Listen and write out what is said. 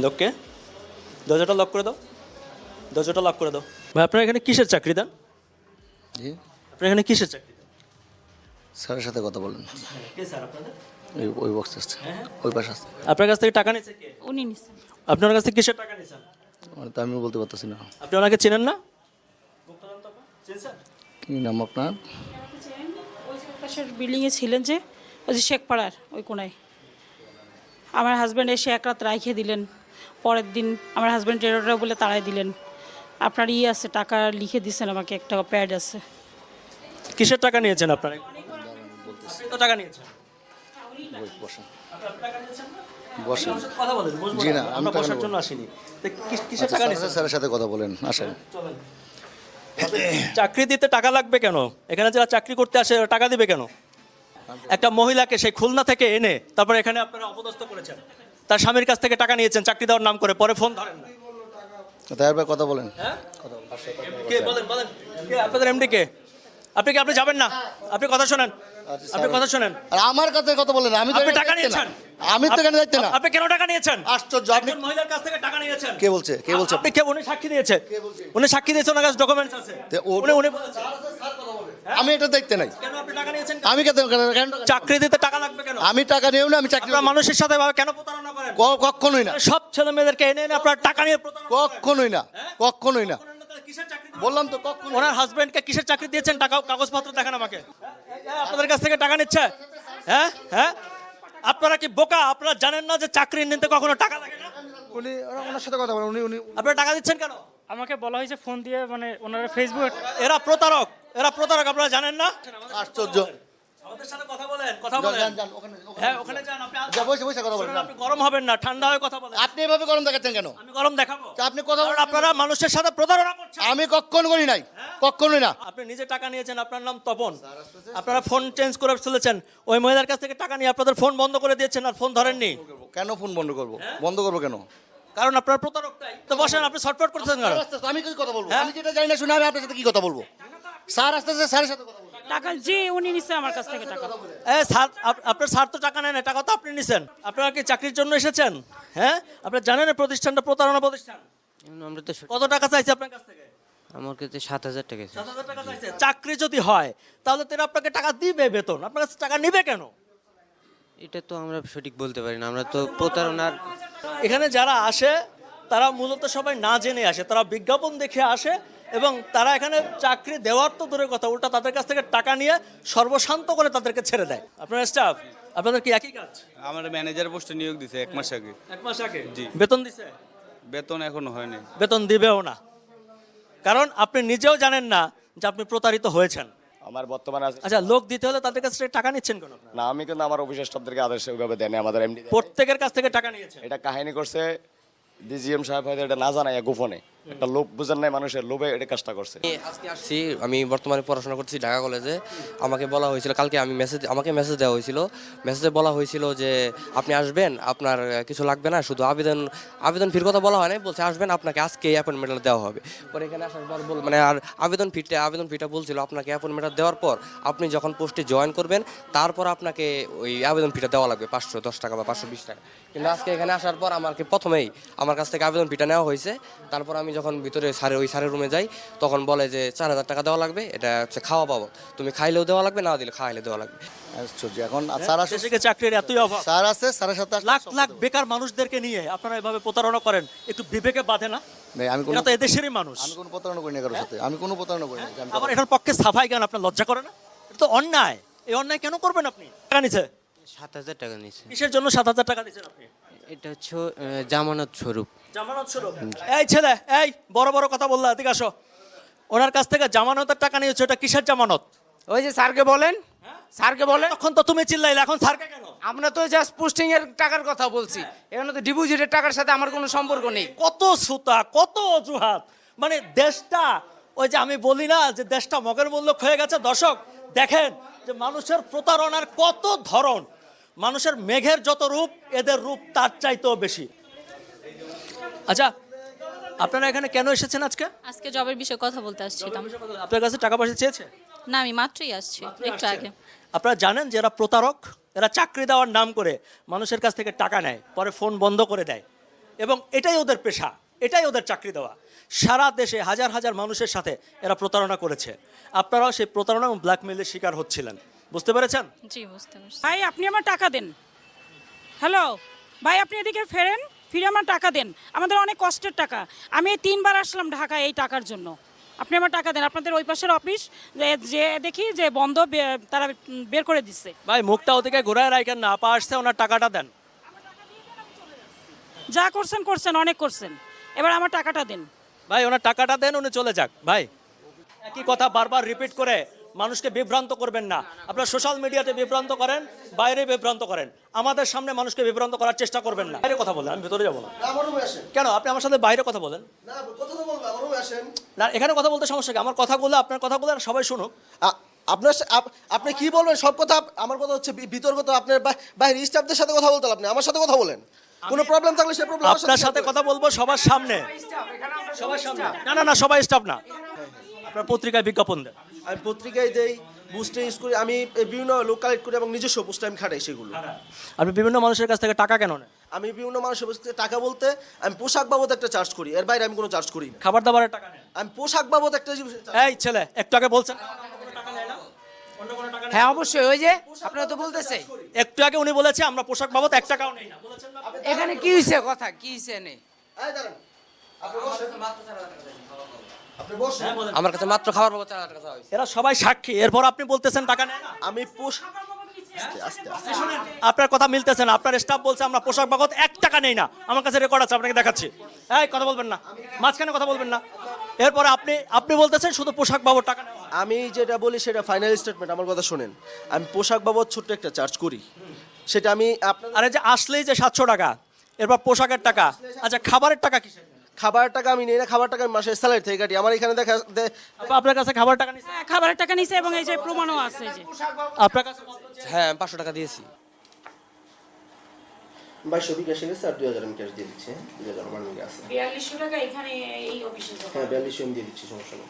লোককে দরজাটা লক করে দাও। দরজাটা লক করে দাও। ভাই আপনার এখানে কিসের চাকরি দেন? জি। আপনার এখানে কিসের চাকরি দেন? স্যারের সাথে কথা বলেন। কে স্যার আপনাদের? ওই ওই বক্স আসছে। ওই পাশে আসছে। আপনার কাছ থেকে টাকা নিচ্ছে কে? উনি নিছেন। আপনার কাছ থেকে কিসের টাকা নিছেন মানে তো আমিও বলতে পারতেছি না। আপনি ওনাকে চেনেন না? কি নাম আপনার? পাশের বিল্ডিংয়ে ছিলেন যে ওই যে শেখপাড়ার ওই কোনায়। আমার হাজব্যান্ড এসে এক রাত রাইখে দিলেন। পরের দিন আমার হাজব্যান্ড টেরোটা বলে তাড়াই দিলেন। আপনার ইয়ে আছে টাকা লিখে দিয়েছেন আমাকে একটা প্যাড আছে। কিসের টাকা নিয়েছেন আপনারা? আপনি তো টাকা নিয়েছেন। বসেন। বসেন জি না। আমি বসার জন্য আসিনি। কিসের আচ্ছা, টাকা নিয়েছেন? স্যারের সাথে কথা বলেন আসেন। চাকরি দিতে টাকা লাগবে কেন? এখানে যারা চাকরি করতে আসে ওরা টাকা দিবে কেন? একটা মহিলাকে সেই খুলনা থেকে এনে তারপর এখানে আপনারা অপদস্থ করেছেন। তার স্বামীর কাছ থেকে টাকা নিয়েছেন চাকরি দেওয়ার নাম করে পরে ফোন ধরেন না। কথা বলেন। হ্যাঁ? কে বলেন। বলেন কে আপনাদের এমডি কে? আপনি কি আপনি যাবেন না? আপনি কথা শোনেন। আচ্ছা, আপনি কথা শোনেন। আর আমার কাছে কথা বলেন আমি তো আপনি টাকা নিয়েছেন? আমি তো এখানে যাইতে না। আপনি কেন টাকা নিয়েছেন? আশ্চর্য আপনি মহিলার কাছ থেকে টাকা নিয়েছেন। কে বলছে কে বলছে? আপনি কে উনি সাক্ষী দিয়েছে? উনি সাক্ষী দিয়েছে ওনার কাছে ডকুমেন্টস আছে। উনি উনি আমি এটা দেখতে নাই। কেন আপনি টাকা নিয়েছেন? আমি কেন কেন- কেন চাকরি দিতে টাকা লাগবে কেন? আমি টাকা নিয়েও না আমি চাকরি মানুষের সাথে কেন প্রতারণা কখনোই না। সব ছেলে মেয়েদেরকে এনে এনে আপনার টাকা নিয়ে প্রতারণা কখনোই না কখনোই না? বললাম তো কখনো ওনার হাজবেন্ডকে কিসের চাকরি দিয়েছেন? টাকা কাগজপত্র দেখান আমাকে। এই, আপনাদের কাছ থেকে টাকা নিচ্ছে? হ্যাঁ হ্যাঁ? আপনারা কি বোকা? আপনারা জানেন না যে চাকরি নিতে কখনো টাকা লাগে না? উনি ওরা- ওনার সাথে কথা বলেন উনি উনি আপনারা টাকা দিচ্ছেন কেন? আমাকে বলা হয়েছে ফোন দিয়ে মানে ওনারা ফেসবুক এরা প্রতারক এরা প্রতারক আপনারা জানেন না? আশ্চর্য। আমাদের সাথে কথা বলেন কথা বলেন। যান, যান, ওখানে- ওখানে- হ্যাঁ ওখানে যান আপনি বসে বসে কথা বলেন আপনি গরম হবেন না ঠান্ডা হয়ে কথা বলেন। আপনি এভাবে গরম দেখাচ্ছেন কেন? আমি গরম দেখাবো। আপনি কথা বলেন। আপনারা মানুষের সাথে প্রতারণা করছেন। আমি কখন করি নাই কখনোই না। আপনি নিজে টাকা নিয়েছেন আপনার নাম তপন। আপনারা ফোন চেঞ্জ করে চলেছেন ওই মহিলার কাছ থেকে টাকা নিয়ে আপনাদের ফোন বন্ধ করে দিয়েছেন আর ফোন ধরেননি। কেন ফোন বন্ধ করব? বন্ধ করব কেন? কারণ আপনার প্রতারক তো বসেন আপনি শর্টফট আস্তে আমি কি কথা বলব? হ্যাঁ? আমি যেটা জানি না শুনে আমি আপনার সাথে কি কথা বলব? স্যার আস্তে আস্তে স্যারের সাথে কথা টাকা যে উনি নিছে আমার কাছ থেকে টাকা। এ স্যার আপনার স্যার তো টাকা নেন না, টাকা তো আপনি নিছেন। আপনারা কি চাকরির জন্য এসেছেন? হ্যাঁ? আপনারা জানেন প্রতিষ্ঠানটা প্রতারণা প্রতিষ্ঠান? আমরা তো কত টাকা চাইছে আপনার কাছ থেকে? আমার কাছে সাত হাজার টাকা সাত হাজার টাকা চাইছে। চাকরি যদি হয় তাহলে তারা আপনাকে টাকা দিবে বেতন। আপনার কাছে টাকা নিবে কেন? এটা তো আমরা সঠিক বলতে পারি না আমরা তো প্রতারণার এখানে যারা আসে তারা মূলত সবাই না জেনে আসে তারা বিজ্ঞাপন দেখে আসে এবং তারা এখানে চাকরি দেওয়ার তো দূরের কথা উল্টা তাদের কাছ থেকে টাকা নিয়ে সর্বশান্ত করে তাদেরকে ছেড়ে দেয়। আপনার স্টাফ আপনাদের কি একই কাজ? আমার ম্যানেজার পোস্টে নিয়োগ দিছে এক মাস আগে। এক মাস আগে? জি। বেতন দিছে? বেতন এখনও হয়নি। বেতন দিবেও না। কারণ আপনি নিজেও জানেন না যে আপনি প্রতারিত হয়েছেন। আমার বর্তমানে আচ্ছা লোক দিতে হলে তাদের কাছ থেকে টাকা নিচ্ছেন কেন না আমি কিন্তু আমার অফিসের স্টাফদেরকে আদেশ ওইভাবে দেয়নি আমাদের এমডি প্রত্যেকের কাছ থেকে টাকা নিয়েছেন? এটা কাহিনী করছে ডিজিএম সাহেব হয়তো এটা না জানাই গোপনে। একটা লোভ নাই, মানুষের লোভে এটা কাজটা করছে। আসছি, আমি বর্তমানে পড়াশোনা করছি ঢাকা কলেজে। আমাকে বলা হয়েছিল, কালকে আমি মেসেজ আমাকে মেসেজ দেওয়া হয়েছিল। মেসেজে বলা হয়েছিল যে, আপনি আসবেন, আপনার কিছু লাগবে না, শুধু আবেদন আবেদন ফির কথা বলা হয় না বলছে আসবেন, আপনাকে আজকে দেওয়া হবে। পরে এখানে আসার পর মানে আর আবেদন ফিটা আবেদন ফিটা বলছিল, আপনাকে দেওয়ার পর আপনি যখন পোস্টে জয়েন করবেন, তারপর আপনাকে ওই আবেদন ফিটা দেওয়া লাগবে, পাঁচশো দশ টাকা বা পাঁচশো বিশ টাকা। কিন্তু আজকে এখানে আসার পর আমাকে প্রথমেই, আমার কাছ থেকে আবেদন ফিটা নেওয়া হয়েছে। তারপর আমি যখন ভিতরে স্যারের ওই স্যারের রুমে যাই তখন বলে যে চার হাজার টাকা দেওয়া লাগবে এটা হচ্ছে খাওয়া পাবো তুমি খাইলেও দেওয়া লাগবে না দিলে খাইলে দেওয়া লাগবে। আশ্চর্য। এখন স্যার আসে দেশে চাকরির এতই অভাব। স্যার আছে সাথে আসলে লাখ লাখ বেকার মানুষদেরকে নিয়ে আপনারা এভাবে প্রতারণা করেন একটু বিবেকে বাঁধে না? আমি কোনো এরা তো এদেশেরই মানুষ। আমি কোনো প্রতারণা করি না কারোর সাথে। আমি কোনো প্রতারণা করি না। আবার এটার পক্ষে সাফাই গান আপনার লজ্জা করে না? এটা তো অন্যায়। এই অন্যায় কেন করবেন আপনি? টাকা নিছে? সাত হাজার টাকা নিয়েছে কিসের জন্য সাত হাজার টাকা দিচ্ছেন আপনি? এটা হচ্ছে জামানত স্বরূপ। জামানত স্বরূপ। এই ছেলে এই বড় বড় কথা বললা এদিকে আসো। ওনার কাছ থেকে জামানতের টাকা নিয়েছো এটা কিসের জামানত? ওই যে স্যারকে বলেন স্যারকে বলেন। তখন তো তুমি চিল্লাইলে এখন স্যারকে কেন? আমরা তো জাস্ট পোস্টিং এর টাকার কথা বলছি। এখানে তো ডিপোজিটের টাকার সাথে আমার কোনো সম্পর্ক নেই। কত সুতা কত অজুহাত। মানে দেশটা ওই যে আমি বলি না যে দেশটা মগের মূল্য হয়ে গেছে। দর্শক দেখেন যে মানুষের প্রতারণার কত ধরন। মানুষের মেঘের যত রূপ এদের রূপ তার চাইতেও বেশি। আচ্ছা আপনারা এখানে কেন এসেছেন আজকে? আজকে জবের বিষয়ে কথা বলতে আসছিলাম। আপনার কাছে টাকা পয়সা চেয়েছে? না আমি মাত্রই আসছি একটু আগে। আপনারা জানেন যে এরা প্রতারক এরা চাকরি দেওয়ার নাম করে মানুষের কাছ থেকে টাকা নেয় পরে ফোন বন্ধ করে দেয়। এবং এটাই ওদের পেশা এটাই ওদের চাকরি দেওয়া। সারা দেশে হাজার হাজার মানুষের সাথে এরা প্রতারণা করেছে। আপনারাও সেই প্রতারণা এবং ব্ল্যাকমেলের শিকার হচ্ছিলেন। বুঝতে পেরেছেন? জি বুঝতে পারছি। ভাই আপনি আমার টাকা দেন। হ্যালো ভাই আপনি এদিকে ফেরেন ফিরে আমার টাকা দেন। আমাদের অনেক কষ্টের টাকা। আমি এই তিনবার আসলাম ঢাকায় এই টাকার জন্য। আপনি আমার টাকা দেন। আপনাদের ওই পাশের অফিস যে যে দেখি যে বন্ধ তারা বের করে দিচ্ছে ভাই মুখটা ওদিকে ঘোরায় রাখেন না। আপা আসছে ওনার টাকাটা দেন। যা করছেন করছেন অনেক করছেন। এবার আমার টাকাটা দেন। ভাই ওনার টাকাটা দেন উনি চলে যাক। ভাই একই কথা বারবার রিপিট করে মানুষকে বিভ্রান্ত করবেন না। আপনারা সোশ্যাল মিডিয়াতে বিভ্রান্ত করেন বাইরে বিভ্রান্ত করেন। আমাদের সামনে মানুষকে বিভ্রান্ত করার চেষ্টা করবেন না। বাইরে কথা বলেন আমি ভেতরে যাব না। কেন? আপনি আমার সাথে বাইরে কথা বলেন। না কথা তো বলব আমার রুমে আসেন। না এখানে কথা বলতে সমস্যা কি? আমার কথাগুলো আপনার কথাগুলো আর সবাই শুনুক। আপনার আপনি কি বলবেন? সব কথা আমার কথা হচ্ছে বি- বিতর্ক তো আপনার বাইরে স্টাফদের সাথে কথা বলতে আপনি। আমার সাথে কথা বলেন। কোনো প্রবলেম থাকলে সে প্রবলেম আপনার সাথে কথা বলব। সবার সামনে। সবার সামনে। না না না সবাই স্টাফ না। আপনার পত্রিকায় বিজ্ঞাপন দেন। আমি পত্রিকায় দেই বুস্টে ইউজ করি আমি বিভিন্ন লোক কালেক্ট করি এবং নিজস্ব বুস্টে আমি খাটাই সেগুলো। আপনি বিভিন্ন মানুষের কাছ থেকে টাকা কেন নেন? আমি বিভিন্ন মানুষের কাছ থেকে টাকা বলতে আমি পোশাক বাবদ একটা চার্জ করি এর বাইরে আমি কোনো চার্জ করি না। খাবার দাবারের টাকা নেন? আমি পোশাক বাবদ একটা জিনিস এই ছেলে একটু আগে বলছেন। হ্যাঁ অবশ্যই ওই যে আপনারা তো বলতেছে একটু আগে উনি বলেছে আমরা পোশাক বাবদ এক টাকাও নেই না। বলেছেন না? এখানে কি হয়েছে কথা? কি হয়েছে নেই বসেন। আমার কাছে মাত্র খাবার বাবদ চার হাজার টাকা হয়েছে। এরা সবাই সাক্ষী এরপর আপনি বলতেছেন টাকা নেয় না। আমি আস্তে আপনার কথা মিলতেছে না আপনার স্টাফ বলছে আমরা পোশাক বাবদ এক টাকা নেই না। আমার কাছে রেকর্ড আছে আপনাকে দেখাচ্ছি। এই কথা বলবেন না। মাঝখানে কথা বলবেন না। এরপরে আপনি আপনি বলতেছেন শুধু পোশাক বাবদ টাকা আমি যেটা বলি সেটা ফাইনাল স্টেটমেন্ট আমার কথা শোনেন। আমি পোশাক বাবদ ছোট্ট একটা চার্জ করি। সেটা আমি আপনার আরে যে আসলেই যে সাতশো টাকা এরপর পোশাকের টাকা। আচ্ছা খাবারের টাকা কিসের? খাবার টাকা আমি নেই না খাবার টাকা আমি মাসের স্যালারি থেকে কাটি। আমার এখানে দেখা দে- আপা, আপনার কাছে খাবার টাকা নিছে? হ্যাঁ, খাবারের টাকা নিছে এবং এই যে প্রমাণও আছে এই যে। আপনার কাছে কত? হ্যাঁ আমি পাঁচশো টাকা দিয়েছি। বাইশশো বিকাশে গেছে আর দুই হাজার আমি ক্যাশ দিয়ে দিচ্ছি। হ্যাঁ? দুই হাজার আমার নিয়ে আছে। বিয়াল্লিশশো টাকা এখানে এই অফিসে হ্যাঁ বিয়াল্লিশশো আমি দিয়ে দিচ্ছি সমস্যা নেই।